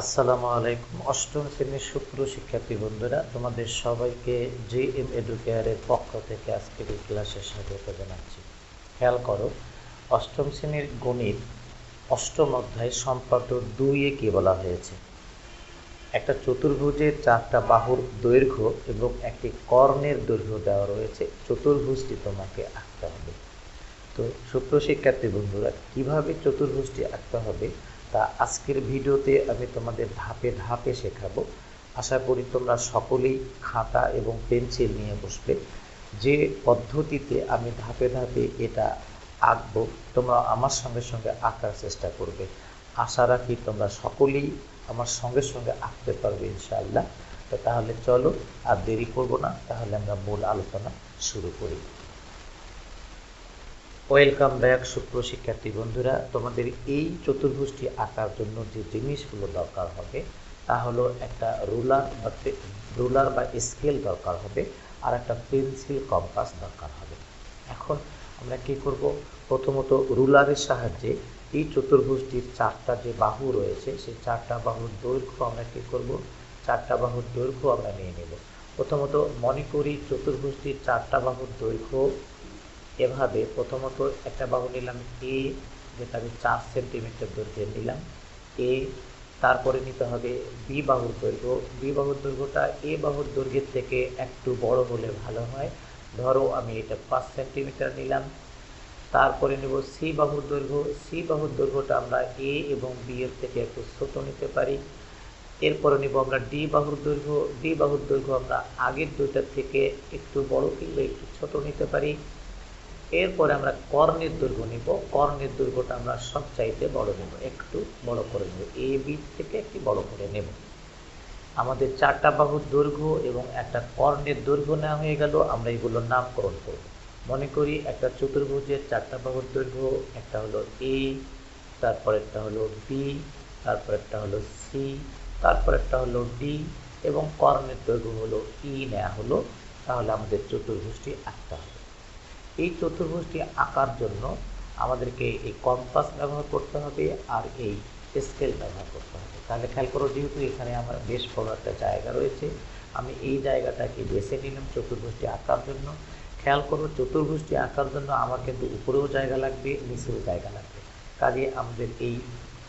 আসসালামু আলাইকুম। অষ্টম শ্রেণির শুক্র শিক্ষার্থী বন্ধুরা, তোমাদের সবাইকে জি এম এডুকেয়ারের পক্ষ থেকে আজকের এই ক্লাসে স্বাগত জানাচ্ছি। খেয়াল করো, অষ্টম শ্রেণির গণিত অষ্টম অধ্যায় সম্পাদ্য দুইয়ে কি বলা হয়েছে? একটা চতুর্ভুজের চারটা বাহুর দৈর্ঘ্য এবং একটি কর্ণের দৈর্ঘ্য দেওয়া রয়েছে। চতুর্ভুজটি তোমাকে আঁকতে হবে। তো শুক্র শিক্ষার্থী বন্ধুরা, কীভাবে চতুর্ভুজটি আঁকতে হবে? তা আজকের ভিডিওতে আমি তোমাদের ধাপে ধাপে শেখাবো। আশা করি তোমরা সকলেই খাতা এবং পেন্সিল নিয়ে বসবে। যে পদ্ধতিতে আমি ধাপে ধাপে এটা আঁকবো, তোমরা আমার সঙ্গে সঙ্গে আঁকার চেষ্টা করবে। আশা রাখি তোমরা সকলেই আমার সঙ্গে সঙ্গে আঁকতে পারবে ইনশাআল্লাহ। তো তাহলে চলো আর দেরি করব না, তাহলে আমরা মূল আলোচনা শুরু করি। ওয়েলকাম ব্যাক শুক্র শিক্ষার্থী বন্ধুরা। তোমাদের এই চতুর্ভুজটি আঁকার জন্য যে জিনিসগুলো দরকার হবে, তা হলো একটা রুলার বা রুলার বা স্কেল দরকার হবে, আর একটা পেন্সিল কম্পাস দরকার হবে। এখন আমরা কি করব? প্রথমত রুলারের সাহায্যে এই চতুর্ভুজটির চারটা যে বাহু রয়েছে, সেই চারটা বাহুর দৈর্ঘ্য আমরা কি করব? চারটা বাহুর দৈর্ঘ্য আমরা নিয়ে নেব। প্রথমত মনে করি চতুর্ভুজটির চারটা বাহুর দৈর্ঘ্য এভাবে প্রথমত একটা বাহু নিলাম এ যেটা আমি চার সেন্টিমিটার দৈর্ঘ্যে নিলাম। এ তারপরে নিতে হবে বি বাহুর দৈর্ঘ্য। বি বাহুর দৈর্ঘ্যটা এ বাহুর দৈর্ঘ্যের থেকে একটু বড় হলে ভালো হয়। ধরো আমি এটা পাঁচ সেন্টিমিটার নিলাম। তারপরে নেব সি বাহুর দৈর্ঘ্য। সি বাহুর দৈর্ঘ্যটা আমরা এ এবং বি এর থেকে একটু ছোট নিতে পারি। এরপরে নিব আমরা ডি বাহুর দৈর্ঘ্য। ডি বাহুর দৈর্ঘ্য আমরা আগের দুইটার থেকে একটু বড় কিংবা একটু ছোট নিতে পারি। এরপরে আমরা কর্ণের দৈর্ঘ্য নিব। কর্ণের দৈর্ঘ্যটা আমরা সব চাইতে বড় নেব। একটু বড় করে নেব। এ বি থেকে একটি বড় করে নেব। আমাদের চারটা বাহুর দৈর্ঘ্য এবং একটা কর্ণের দৈর্ঘ্য নেওয়া হয়ে গেল। আমরা এগুলোর নামকরণ করব। মনে করি একটা চতুর্ভুজের চারটা বাহুর দৈর্ঘ্য, একটা হলো এ তারপর একটা হলো বি তারপর একটা হলো সি তারপর একটা হলো ডি এবং কর্ণের দৈর্ঘ্য হলো ই নেওয়া হলো। তাহলে আমাদের চতুর্ভুজটি আঁকতে হবে। এই চতুর্ভুজটি আঁকার জন্য আমাদেরকে এই কম্পাস ব্যবহার করতে হবে আর এই স্কেল ব্যবহার করতে হবে। তাহলে খেয়াল করো, যেহেতু এখানে আমার বেশ বড় একটা জায়গা রয়েছে, আমি এই জায়গাটাকে বেছে নিলাম চতুর্ভুজটি আঁকার জন্য। খেয়াল করো, চতুর্ভুজটি আঁকার জন্য আমার কিন্তু উপরেও জায়গা লাগবে, নিচেও জায়গা লাগবে। কাজে আমাদের এই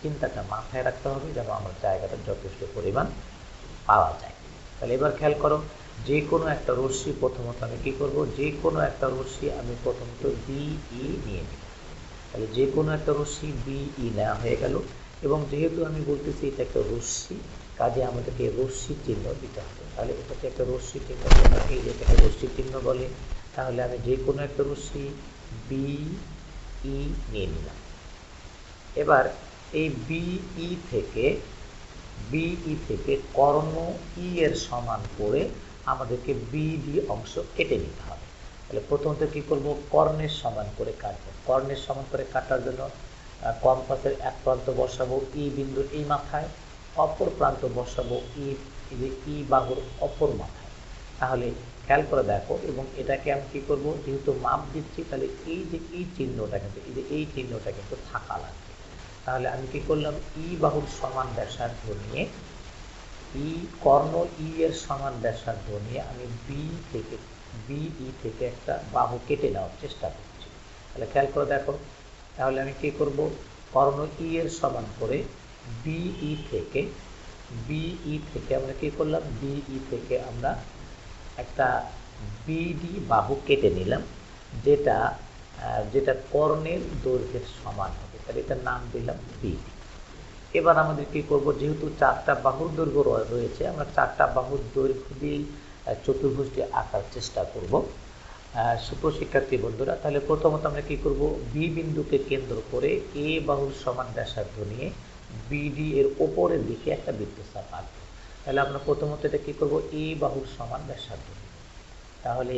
চিন্তাটা মাথায় রাখতে হবে যেন আমার জায়গাটা যথেষ্ট পরিমাণ পাওয়া যায়। তাহলে এবার খেয়াল করো যে কোনো একটা রশ্মি প্রথমত আমি কী করব? যে কোনো একটা রশ্মি আমি প্রথমত বি ই নিয়ে নিই তাহলে যে কোনো একটা রশ্মি বি ই নেওয়া হয়ে গেল এবং যেহেতু আমি বলতেছি এটা একটা রশ্মি, কাজে আমাদেরকে রশ্মি চিহ্ন দিতে হবে। তাহলে এটাকে একটা রশ্মি চিহ্ন এটাকে এটাকে রশ্মি চিহ্ন বলে, তাহলে আমি যে কোনো একটা রশ্মি বি ই নিয়ে নিলাম। এবার এই বিই থেকে বিই থেকে কর্ণ ই এর সমান করে আমাদেরকে বি বিডি অংশ কেটে নিতে হবে। তাহলে প্রথমত কি করব? কর্ণের সমান করে কাটবো। কর্ণের সমান করে কাটার জন্য কম্পাসের এক প্রান্ত বসাবো ই বিন্দুর এই মাথায়, অপর প্রান্ত বসাবো ই যে ই বাহুর অপর মাথায়। তাহলে খেয়াল করে দেখো, এবং এটাকে আমি কী করব? যেহেতু মাপ দিচ্ছি, তাহলে এই যে এই চিহ্নটা কিন্তু, এই যে এই চিহ্নটা কিন্তু থাকা লাগবে। তাহলে আমি কি করলাম? ই বাহুর সমান ব্যাসার্ধ নিয়ে ই কর্ণ ই এর সমান ব্যাসার্ধ নিয়ে আমি বি থেকে বিই থেকে একটা বাহু কেটে নেওয়ার চেষ্টা করছি। তাহলে খেয়াল করে দেখো। তাহলে আমি কি করব? কর্ণ ই এর সমান করে বিই থেকে বিই থেকে আমরা কি করলাম? বিই থেকে আমরা একটা বিডি বাহু কেটে নিলাম, যেটা যেটা কর্ণের দৈর্ঘ্যের সমান হবে। তাহলে এটার নাম দিলাম বিডি এবার আমাদের কি করব? যেহেতু চারটা বাহুর দৈর্ঘ্য রয়েছে, আমরা চারটা বাহুর দৈর্ঘ্য দিয়েই চতুর্ভুজটি আঁকার চেষ্টা করব। সুপ্রশিক্ষার্থী বন্ধুরা, তাহলে প্রথমত আমরা কি করব? বি বিন্দুকে কেন্দ্র করে এ বাহুর সমান ব্যাসার্ধ নিয়ে বিডি এর ওপরের দিকে একটা বৃত্তচাপ আঁকবো। তাহলে আমরা প্রথমত এটা কী করব? এ বাহুর সমান ব্যাসার্ধ তাহলে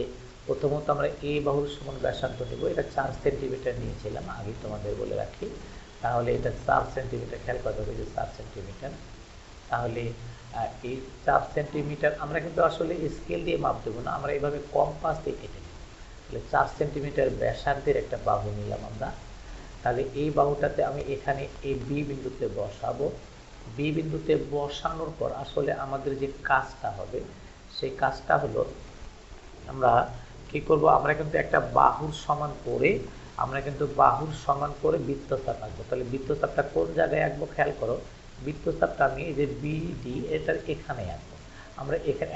প্রথমত আমরা এ বাহুর সমান ব্যাসার্ধ নেব। এটা চার সেন্টিমিটার নিয়েছিলাম আগে তোমাদের বলে রাখি। তাহলে এটা চার সেন্টিমিটার, খেয়াল করতে হবে যে চার সেন্টিমিটার। তাহলে এই চার সেন্টিমিটার আমরা কিন্তু আসলে স্কেল দিয়ে মাপ দেবো না, আমরা এইভাবে কম্পাস দিয়ে কেটে নেব। তাহলে চার সেন্টিমিটার ব্যাসার্ধের একটা বাহু নিলাম আমরা। তাহলে এই বাহুটাতে আমি এখানে এই বি বিন্দুতে বসাবো। বি বিন্দুতে বসানোর পর আসলে আমাদের যে কাজটা হবে, সেই কাজটা হলো আমরা কি করব, আমরা কিন্তু একটা বাহুর সমান করে আমরা কিন্তু বাহুর সমান করে বৃত্তচাপ আঁকবো। তাহলে বৃত্তচাপটা কোন জায়গায় আঁকবো খেয়াল করো, বৃত্তচাপটা আমি এই যে বিডি এটার এখানে আঁকবো। আমরা এখানে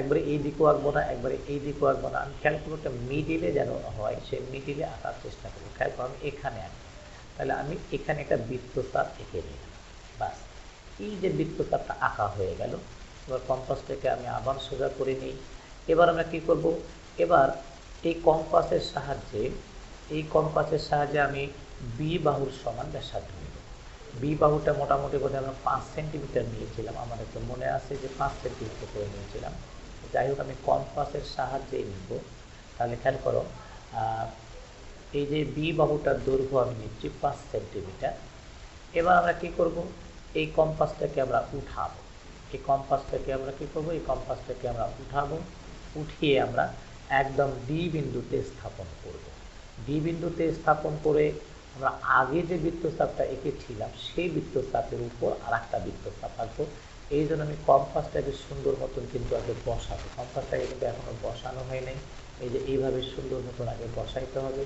একবারে এই দিকেও আঁকবো না, একবারে এই দিকেও আঁকবো না। আমি খেয়াল করব একটা মিডিলে যেন হয়, সে মিডিলে আঁকার চেষ্টা করব। খেয়াল করো, আমি এখানে আঁকবো। তাহলে আমি এখানে একটা বৃত্তচাপ এঁকে নিলাম। বাস, এই যে বৃত্তচাপটা আঁকা হয়ে গেল, এবার কম্পাসটাকে আমি আবার সোজা করে নিই। এবার আমরা কি করব? এবার এই কম্পাসের সাহায্যে এই কম্পাসের সাহায্যে আমি বি বাহুর সমান ব্যাসার্ধ নিব। বি বাহুটা মোটামুটি বোধহয় আমরা পাঁচ সেন্টিমিটার নিয়েছিলাম। আমার একটু মনে আছে যে পাঁচ সেন্টিমিটার করে নিয়েছিলাম। যাই হোক, আমি কম্পাসের সাহায্যেই নিব। তাহলে খেয়াল করো এই যে বি বাহুটার দৈর্ঘ্য আমি নিচ্ছি পাঁচ সেন্টিমিটার। এবার আমরা কি করব? এই কম্পাসটাকে আমরা উঠাবো। এই কম্পাসটাকে আমরা কি করব? এই কম্পাসটাকে আমরা উঠাবো। উঠিয়ে আমরা একদম ডি বিন্দুতে স্থাপন করব। ডি বিন্দুতে স্থাপন করে আমরা আগে যে বৃত্তচাপটা এঁকেছিলাম, সেই বৃত্তচাপের উপর আর একটা বৃত্তচাপ আঁকবো। এই জন্য আমি কম্পাসটাকে সুন্দর মতন কিন্তু আগে বসাবো। কম্পাসটাকে কিন্তু এখনও বসানো হয় নাই। এই যে এইভাবে সুন্দর মতন আগে বসাইতে হবে।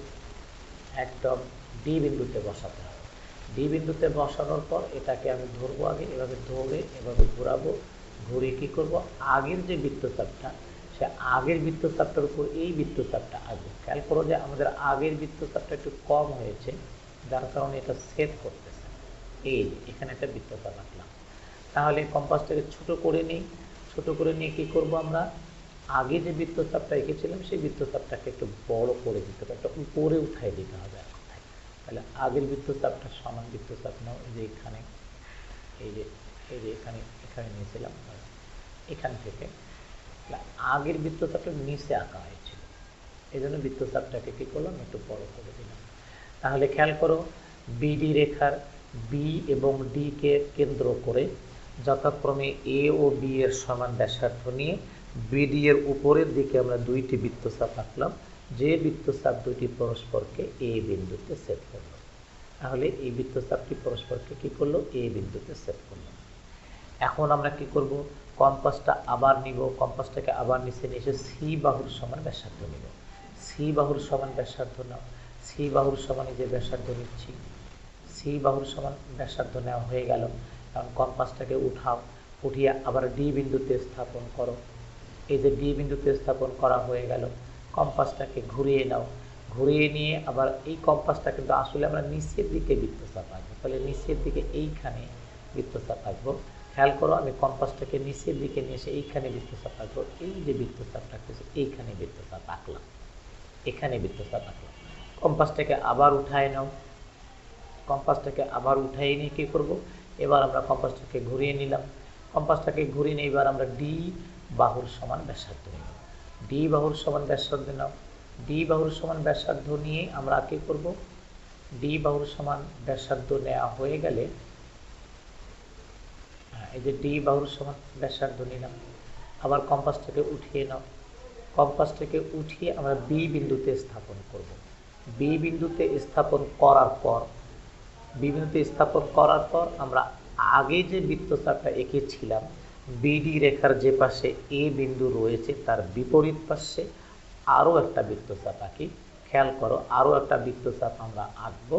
একদম ডি বিন্দুতে বসাতে হবে। ডি বিন্দুতে বসানোর পর এটাকে আমি ধরবো আগে, এভাবে ধরে, এভাবে ঘোরাবো। ঘুরে কি করব? আগের যে বৃত্তচাপটা সে আগের বৃত্তচাপটার উপর এই বৃত্তচাপটা আসবে। খেয়াল করো যে আমাদের আগের বৃত্তচাপটা একটু কম হয়েছে, যার কারণে এটা সেট করতেছে। এই এখানে একটা বৃত্তচাপ আঁকলাম। তাহলে কম্পাসটাকে ছোট করে নিই। ছোট করে নিয়ে কি করব আমরা? আগে যে বৃত্তচাপটা এঁকেছিলাম, সেই বৃত্তচাপটাকে একটু বড় করে দিতে হবে। একটা উপরে উঠাই দিতে হবে তাহলে আগের বৃত্তচাপটা সমান বৃত্তচাপ নাও। এই যে এখানে, এই যে এই যে এখানে এখানে নিয়েছিলাম। এখান থেকে আগের বৃত্তচাপটা নিচে আঁকা হয়েছিল। এই জন্য বৃত্তচাপটাকে কী করলাম? একটু বড় করে দিলাম। তাহলে খেয়াল করো বিডি রেখার বি এবং ডি কে কেন্দ্র করে যথাক্রমে এ ও বি এর সমান ব্যাসার্ধ নিয়ে বিডি এর উপরের দিকে আমরা দুইটি বৃত্তচাপ আঁকলাম। যে বৃত্তচাপ দুটি পরস্পরকে এ বিন্দুতে সেট করল। তাহলে এই বৃত্তচাপটি পরস্পরকে কি করল? এ বিন্দুতে সেট করল। এখন আমরা কি করব? কম্পাসটা আবার নিব কম্পাসটাকে আবার নিচে নিয়ে এসে সি বাহুর সমান ব্যাসার্ধ নিব। সি বাহুর সমান ব্যাসার্ধ নাও, সি বাহুর সমান যে ব্যাসার্ধ নিচ্ছি, সি বাহুর সমান ব্যাসার্ধ নেওয়া হয়ে গেল। এখন কম্পাসটাকে উঠাও, উঠিয়ে আবার ডি বিন্দুতে স্থাপন করো। এই যে ডি বিন্দুতে স্থাপন করা হয়ে গেল কম্পাসটাকে ঘুরিয়ে নাও। ঘুরিয়ে নিয়ে আবার এই কম্পাসটা কিন্তু আসলে আমরা নিচের দিকে বৃত্তচাপ আঁকবো, তাহলে নিচের দিকে এইখানে বৃত্তচাপ আঁকবো। খেয়াল করো, আমি কম্পাসটাকে নিচের দিকে নিয়ে এসে এইখানে বৃত্তচাপ আঁকবো এই যে বৃত্তচাপটা আঁকতেছে এইখানে বৃত্তচাপ আঁকলাম। এখানে বৃত্তচাপ আঁকলাম। কম্পাসটাকে আবার উঠায় নাও। কম্পাসটাকে আবার উঠাই নিয়ে কী করব? এবার আমরা কম্পাসটাকে ঘুরিয়ে নিলাম। কম্পাসটাকে ঘুরিয়ে নিয়ে এবার আমরা ডি বাহুর সমান ব্যাসার্ধ নিব। ডি বাহুর সমান ব্যাসার্ধ নাও। ডি বাহুর সমান ব্যাসার্ধ নিয়ে আমরা কী করব? ডি বাহুর সমান ব্যাসার্ধ নেওয়া হয়ে গেলে এই যে ডি বাহুর সমান ব্যাসার্ধ নিলাম। আবার কম্পাসটাকে উঠিয়ে নাও। কম্পাসটাকে উঠিয়ে আমরা বি বিন্দুতে স্থাপন করব। বি বিন্দুতে স্থাপন করার পর, বি বিন্দুতে স্থাপন করার পর আমরা আগে যে বৃত্তচাপটা এঁকেছিলাম, বিডি রেখার যে পাশে এ বিন্দু রয়েছে, তার বিপরীত পাশে আরও একটা বৃত্তচাপ আঁকি। খেয়াল করো, আরও একটা বৃত্তচাপ আমরা আঁকবো।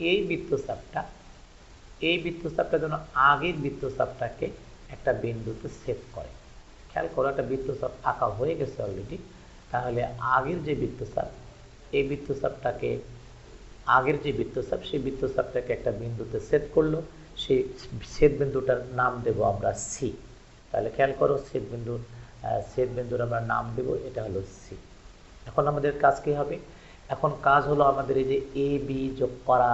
এই বৃত্তচাপটা এই বৃত্তচাপটা যেন আগের বৃত্তচাপটাকে একটা বিন্দুতে সেট করে। খেয়াল করো, একটা বৃত্তচাপ আঁকা হয়ে গেছে অলরেডি তাহলে আগের যে বৃত্তচাপ এই বৃত্তচাপটাকে আগের যে বৃত্তচাপ সেই বৃত্তচাপটাকে একটা বিন্দুতে সেট করল, সেই ছেদ বিন্দুটার নাম দেব আমরা সি তাহলে খেয়াল করো, ছেদ বিন্দুর ছেদ বিন্দুর আমরা নাম দেব, এটা হলো সি এখন আমাদের কাজ কি হবে? এখন কাজ হলো আমাদের এই যে এ বি যোগ করা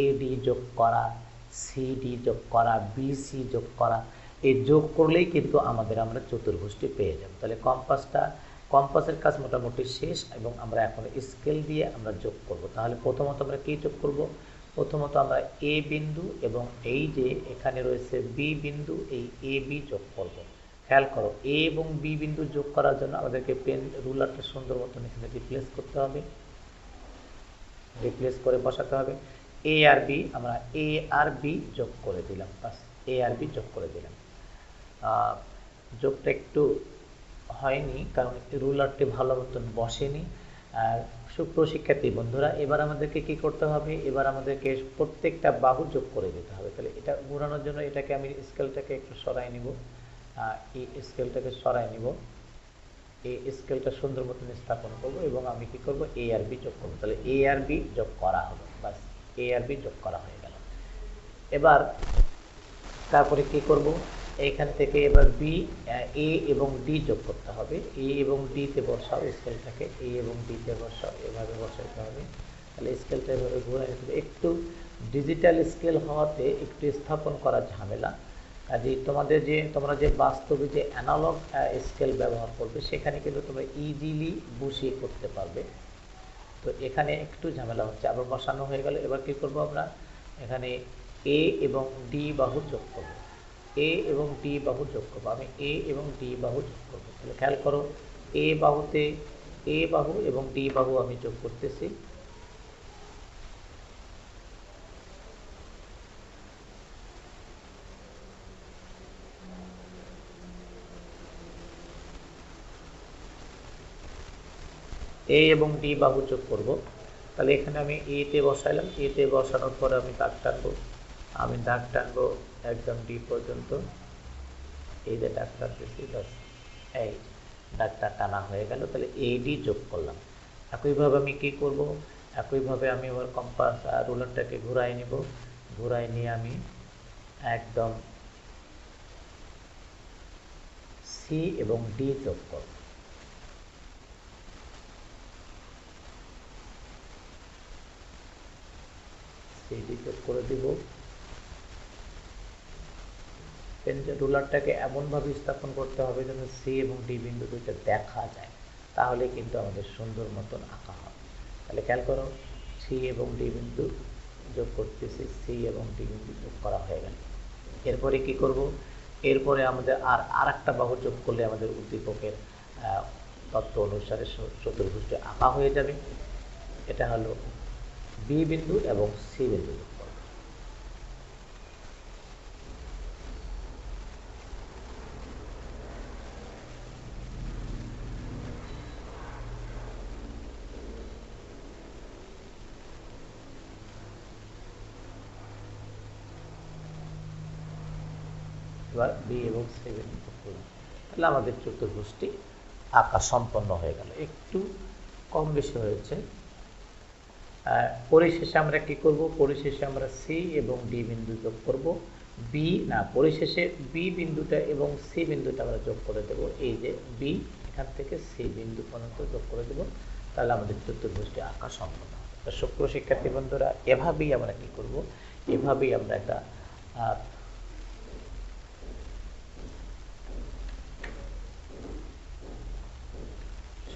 এ ডি যোগ করা সি ডি যোগ করা বি সি যোগ করা, এই যোগ করলেই কিন্তু আমাদের আমরা চতুর্ভুজটি পেয়ে যাব। তাহলে কম্পাসটা, কম্পাসের কাজ মোটামুটি শেষ এবং আমরা এখন স্কেল দিয়ে আমরা যোগ করব। তাহলে প্রথমত আমরা কী যোগ করব? প্রথমত আমরা এ বিন্দু এবং এই যে এখানে রয়েছে বি বিন্দু, এই এ বি যোগ করব। খেয়াল করো এ এবং বি বিন্দু যোগ করার জন্য আমাদেরকে পেন, রুলারটা সুন্দর মতন এখানে রিপ্লেস করতে হবে। রিপ্লেস করে বসাতে হবে। এ আর বি আমরা এ আর বি যোগ করে দিলাম। বাস এ আর বি যোগ করে দিলাম। যোগটা একটু হয়নি, কারণ রুলারটি ভালো মতন বসেনি। আর সুপ্রশিক্ষার্থী বন্ধুরা, এবার আমাদেরকে কি করতে হবে? এবার আমাদেরকে প্রত্যেকটা বাহু যোগ করে দিতে হবে। তাহলে এটা ঘোরানোর জন্য এটাকে আমি স্কেলটাকে একটু সরাই নিব। এই স্কেলটাকে সরাই নিব। এই স্কেলটা সুন্দর মতন স্থাপন করব এবং আমি কি করব? এ আর বি যোগ করব। তাহলে এ আর বি যোগ করা হলো বাস। এ আর বি যোগ করা হয়ে গেল। এবার তারপরে কি করব? এইখান থেকে এবার বি এ এবং ডি যোগ করতে হবে। এ এবং ডিতে বসাও স্কেলটাকে এ এবং ডিতে বসাও। এভাবে বসাইতে হবে। তাহলে স্কেলটা এভাবে ঘুরে একটু ডিজিটাল স্কেল হওয়াতে একটু স্থাপন করা ঝামেলা। কাজেই তোমাদের যে, তোমরা যে বাস্তবে যে অ্যানালগ স্কেল ব্যবহার করবে, সেখানে কিন্তু তোমরা ইজিলি বসিয়ে করতে পারবে। তো এখানে একটু ঝামেলা হচ্ছে। আবার বসানো হয়ে গেল এবার কি করব আমরা? এখানে এ এবং ডি বাহু যোগ করব। এ এবং ডি বাহু যোগ করব। আমি এ এবং ডি বাহু যোগ করব। তাহলে খেয়াল করো এ বাহুতে এ বাহু এবং ডি বাহু আমি যোগ করতেছি। এ এবং ডি বাহু যোগ করব। তাহলে এখানে আমি এতে বসাইলাম। এতে বসানোর পরে আমি দাগ টানবো। আমি দাগ টানবো একদম ডি পর্যন্ত। এই যে দাগ টানতেছি বাস এই দাগটা টানা হয়ে গেল। তাহলে এডি যোগ করলাম। একইভাবে আমি কি করব? একইভাবে আমি আবার কম্পাস আর রুলারটাকে ঘুরাই নিব। ঘুরাই নিয়ে আমি একদম সি এবং ডি যোগ করব সিডি যোগ করে দিব। রুলারটাকে এমনভাবে স্থাপন করতে হবে যেন সি এবং ডি বিন্দু দুইটা দেখা যায়, তাহলে কিন্তু আমাদের সুন্দর মতন আঁকা হবে। তাহলে খেয়াল করো সি এবং ডি বিন্দু যোগ করতেছি সি এবং ডি বিন্দু যোগ করা হয়ে গেল। এরপরে কি করব? এরপরে আমাদের আর আর একটা বাহু যোগ করলে আমাদের উদ্দীপকের তত্ত্ব অনুসারে চতুর্ভুজটি আঁকা হয়ে যাবে। এটা হলো বি বিন্দু এবং সি বিন্দু যোগ করব এবার বি এবং সি বিন্দু করলাম তাহলে আমাদের চতুর্ভুজটি আঁকা সম্পন্ন হয়ে গেল। একটু কম বেশি হয়েছে। পরিশেষে আমরা কি করব? পরিশেষে আমরা সি এবং ডি বিন্দু যোগ করব। বি না, পরিশেষে বি বিন্দুটা এবং সি বিন্দুটা আমরা যোগ করে দেব। এই যে বি এখান থেকে সি বিন্দু পর্যন্ত যোগ করে দেব। তাহলে আমাদের চতুর্ভুজটি আঁকা সম্পন্ন শুক্র শিক্ষার্থী বন্ধুরা, এভাবেই আমরা কি করব? এভাবেই আমরা একটা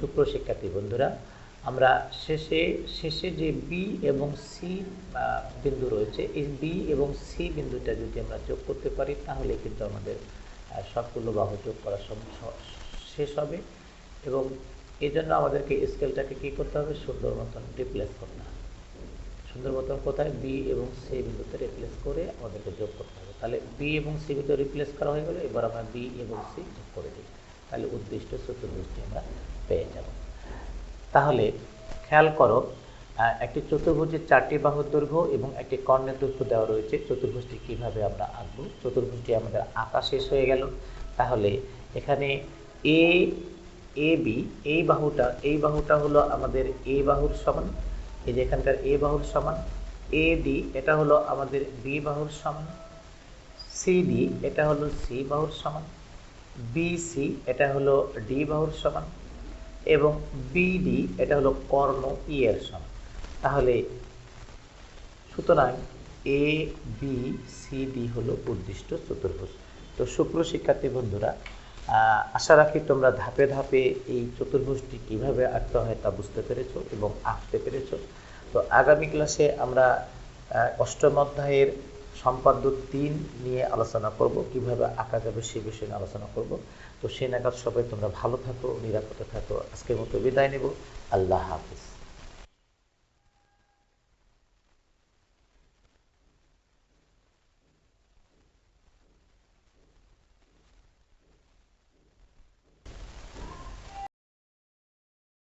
আহ, সুপ্রশিক্ষার্থী বন্ধুরা আমরা শেষে শেষে যে বি এবং সি বিন্দু রয়েছে এই বি এবং সি বিন্দুটা যদি আমরা যোগ করতে পারি তাহলে কিন্তু আমাদের সবগুলো বাহু যোগ করা শেষ হবে। এবং এই জন্য আমাদেরকে স্কেলটাকে কী করতে হবে? সুন্দর মতন রিপ্লেস করতে হবে। সুন্দর মতন কোথায়? বি এবং সি বিন্দুতে রিপ্লেস করে আমাদেরকে যোগ করতে হবে। তাহলে বি এবং সি বিন্দু রিপ্লেস করা হয়ে গেলে এবার আমরা বি এবং সি যোগ করে দিই। তাহলে উদ্দিষ্ট চতুর্ভুজটি আমরা পেয়ে যাব। তাহলে খেয়াল করো একটি চতুর্ভুজের চারটি বাহুর দৈর্ঘ্য এবং একটি কর্ণের দৈর্ঘ্য দেওয়া রয়েছে। চতুর্ভুজটি কীভাবে আমরা আঁকবো? চতুর্ভুজটি আমাদের আঁকা শেষ হয়ে গেল। তাহলে এখানে এ এ, বি, এই বাহুটা এই বাহুটা হলো আমাদের এ বাহুর সমান। এই যে এখানকার এ বাহুর সমান। এ, ডি, এটা হলো আমাদের বি বাহুর সমান। সি, ডি, এটা হলো সি বাহুর সমান। বি, সি, এটা হলো ডি বাহুর সমান। এবং বিডি এটা হলো কর্ণ ই এর সমান। তাহলে সুতরাং এ বি সি ডি হলো উদ্দিষ্ট চতুর্ভুজ। তো শুক্র শিক্ষার্থী বন্ধুরা আশা রাখি তোমরা ধাপে ধাপে এই চতুর্ভুজটি কীভাবে আঁকতে হয় তা বুঝতে পেরেছ এবং আঁকতে পেরেছ। তো আগামী ক্লাসে আমরা অষ্টম অধ্যায়ের সম্পাদ্য তিন নিয়ে আলোচনা করব, কীভাবে আঁকা যাবে সে বিষয়ে নিয়ে আলোচনা করব। তো সে নাগাদ সবাই তোমরা ভালো থাকো, নিরাপদে থাকো। আজকের মতো বিদায় নেব। আল্লাহ হাফিজ।